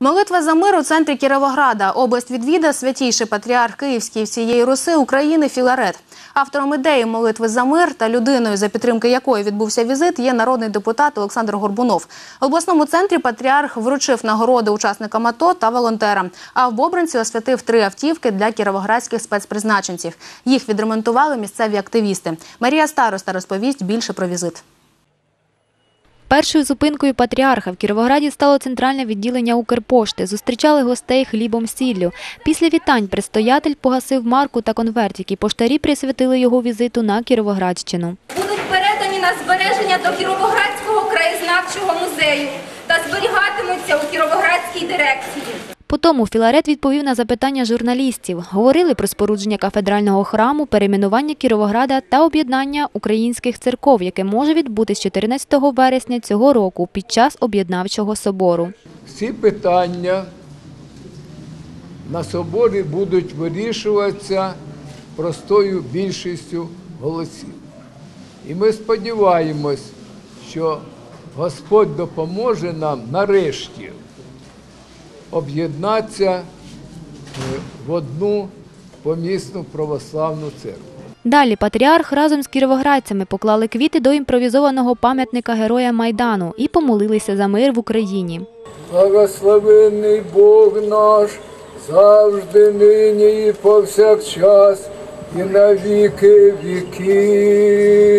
Молитва за мир у центрі Кіровограда. Область відвідав святійший патріарх Київський всієї Руси України Філарет. Автором ідеї молитви за мир та людиною, за підтримки якої відбувся візит, є народний депутат Олександр Горбунов. В обласному центрі патріарх вручив нагороди учасникам АТО та волонтерам. А в Бобринці освятив три автівки для кіровоградських спецпризначенців. Їх відремонтували місцеві активісти. Марія Староста розповість більше про візит. Першою зупинкою патріарха в Кіровограді стало центральне відділення Укрпошти. Зустрічали гостей хлібом сіллю. Після вітань предстоятель погасив марку та конверт, які поштарі присвятили його візиту на Кіровоградщину. будуть передані на збереження до Кіровоградського краєзнавчого музею та зберігатимуться у Кіровоградській дирекції. Потому Філарет відповів на запитання журналістів. Говорили про спорудження кафедрального храму, перейменування Кіровограда та об'єднання українських церков, яке може відбутись 14 вересня цього року під час об'єднавчого собору. Всі питання на соборі будуть вирішуватися простою більшістю голосів. І ми сподіваємось, що Господь допоможе нам нарешті об'єднатися е, в одну помісну православну церкву. Далі патріарх разом з кіровоградцями поклали квіти до імпровізованого пам'ятника Героя Майдану і помолилися за мир в Україні. Благословенний Бог наш, завжди нині і повсякчас, і на віки віків.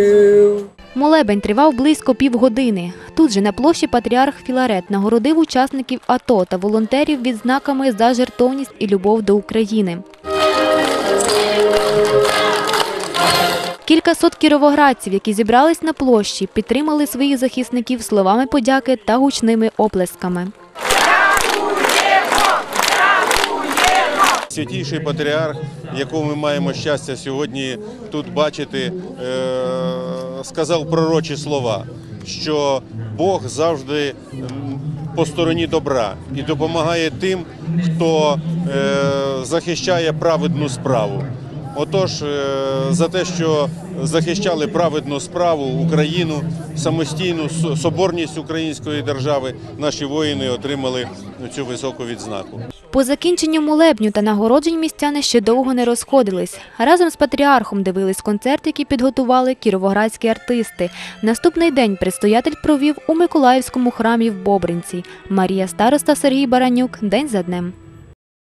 Молебень тривав близько півгодини. Тут же на площі патріарх Філарет нагородив учасників АТО та волонтерів відзнаками за жертовність і любов до України. Кількасот кіровоградців, які зібрались на площі, підтримали своїх захисників словами подяки та гучними оплесками. Святійший патріарх, якого ми маємо щастя сьогодні тут бачити, е, сказав пророчі слова, що Бог завжди по стороні добра і допомагає тим, хто е, захищає праведну справу. Отож, е, за те, що захищали праведну справу Україну, самостійну соборність української держави, наші воїни отримали цю високу відзнаку. По закінченню молебню та нагороджень містяни ще довго не розходились. Разом з патріархом дивились концерт, який підготували кіровоградські артисти. Наступний день предстоятель провів у Миколаївському храмі в Бобринці. Марія Староста Сергій Баранюк. День за днем.